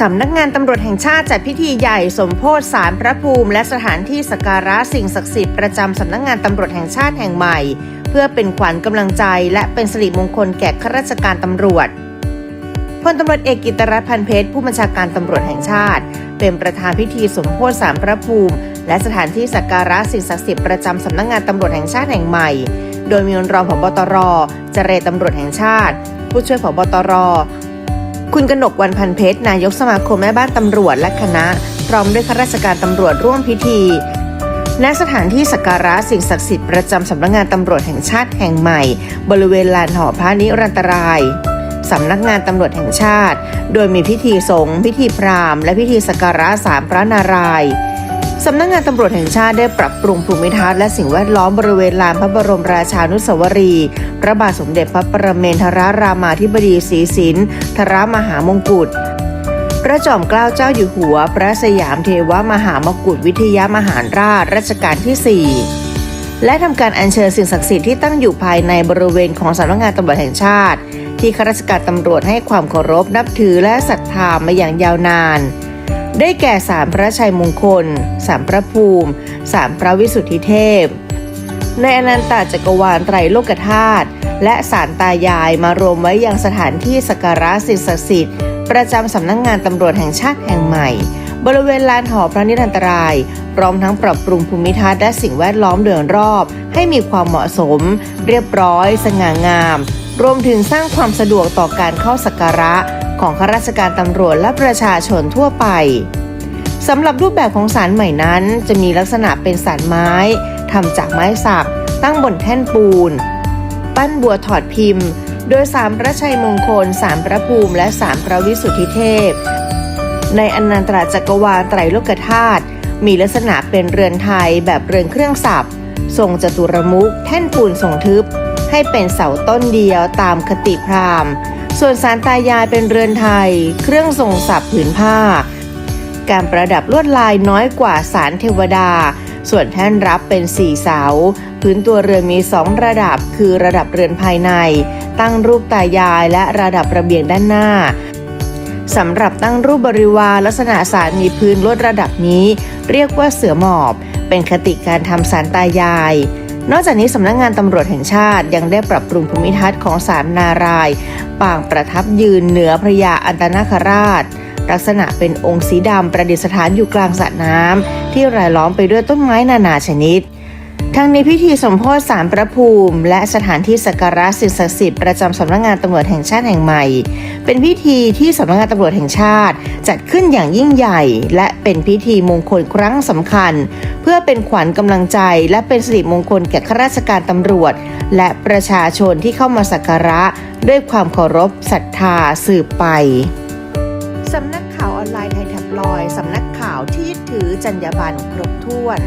สำนักงานตำรวจแห่งชาติจัดพิธีใหญ่สมโพธิสารพระภูมิ และสถานที่สักการะสิ่งศักดิ์สิทธิ์ประจำสำนักงานตำรวจแห่งชาติแห่งใหม่ เพื่อเป็นขวัญกำลังใจ และเป็นสิริมงคลแก่ข้าราชการตำรวจพลตำรวจเอกกิตรัตน์พันเพชรผู้บัญชาการตำรวจแห่งชาติ เป็นประธานพิธีสมโพธิสารพระภูมิ และสถานที่สักการะสิ่งศักดิ์สิทธิ์ประจำสำนักงานตำรวจแห่งชาติแห่งใหม่ โดยมีรองผบตรเจรตำรวจแห่งชาติ ผู้ช่วยผบตร คุณกนกวันพันเพชรนายกสมาคมแม่บ้านตำรวจและคณะ พร้อมด้วยข้าราชการตำรวจร่วมพิธีณสถานที่สักการะสิ่งศักดิ์สิทธิ์ประจำสำนักงานตำรวจแห่งชาติแห่งใหม่ บริเวณลานหอพระนิรันตรายสำนักงานตำรวจแห่งชาติ โดยมีพิธีสงฆ์พิธีพราหมณ์และพิธีสักการะสามพระนารายณ์ สำนักงานตำรวจแห่งชาติได้ปรับปรุงภูมิทัศน์และสิ่งแวดล้อมบริเวณลานพระบรมราชานุสาวรีย์พระบาทสมเด็จพระประเมนทรรามาธิบดีศรีสินทรมหามงกุฎพระจอมเกล้าเจ้าอยู่หัว พระสยามเทวมหามกุฏวิทยามหาราชรัชกาลที่ 4 และทำการอัญเชิญสิ่งศักดิ์สิทธิ์ที่ตั้งอยู่ภายในบริเวณของสำนักงานตำรวจแห่งชาติ ที่ข้าราชการตำรวจให้ความเคารพนับถือและศรัทธามาอย่างยาวนาน ได้แก่สามพระชัยมงคล สามพระภูมิ สามพระวิสุทธิเทพ ในอนันตจักรวาลไตรโลกธาตุและสารตายายมารวมไว้ยังสถานที่สักการะสิ่งศักดิ์สิทธิ์ประจำสำนักงานตำรวจแห่งชาติแห่งใหม่ บริเวณลานหอพระนิรันตราย พร้อมทั้งปรับปรุงภูมิทัศน์และสิ่งแวดล้อมโดยรอบ ให้มีความเหมาะสม เรียบร้อย สง่างาม รวมถึงสร้างความสะดวกต่อการเข้าสักการะของข้าราชการตำรวจและประชาชนทั่วไปสำหรับรูปแบบของสารใหม่นั้น จะมีลักษณะเป็นสารไม้ทำจากไม้สักตั้งบนแท่นปูน ปั้นบัวถอดพิมพ์ โดยสามพระชัยมงคลสามพระภูมิ และสามพระวิสุทธิเทพ ในอนันตรจักรวาลไตรโลกธาตุมีลักษณะเป็นเรือนไทยแบบเรือนเครื่องสับทรงจตุรมุขแท่นปูนทรงทึบ ให้เป็นเสาต้นเดียวตามคติพราหมณ์ ส่วนสารตายายเป็นเรือนไทย เครื่องทรงสับผืนผ้า การประดับลวดลายน้อยกว่าสารเทวดา ส่วนแท่นรับเป็นสี่เสา พื้นตัวเรือนมีสองระดับ คือระดับเรือนภายใน ตั้งรูปตายายและระดับระเบียงด้านหน้าสำหรับตั้งรูปบริวารลักษณะสารมีพื้นลดระดับนี้ เรียกว่าเสือหมอบ เป็นคติการทำสารตายาย นอกจากนี้สำนักงานตำรวจแห่งชาติยังได้ปรับปรุงภูมิทัศน์ของสารนารายณ์ปางประทับยืนเหนือพระยาอันตนาคราช ลักษณะเป็นองค์สีดำประดิษฐานอยู่กลางสระน้ำที่รายล้อมไปด้วยต้นไม้นานาชนิด ทั้งในพิธีสมโพธิสารพระภูมิ และสถานที่สักการะสิ่งศักดิ์สิทธิ์ประจำสำนักงานตำรวจแห่งชาติแห่งใหม่ เป็นพิธีที่สำนักงานตำรวจแห่งชาติ จัดขึ้นอย่างยิ่งใหญ่ และเป็นพิธีมงคลครั้งสำคัญ เพื่อเป็นขวัญกำลังใจ และเป็นสิริมงคลแก่ข้าราชการตำรวจ และประชาชนที่เข้ามาสักการะ ด้วยความเคารพศรัทธาสืบไปสำนักข่าวออนไลน์ไทยแท็บลอยสำนักข่าวที่ยึดถือจรรยาบรรณครบถ้วน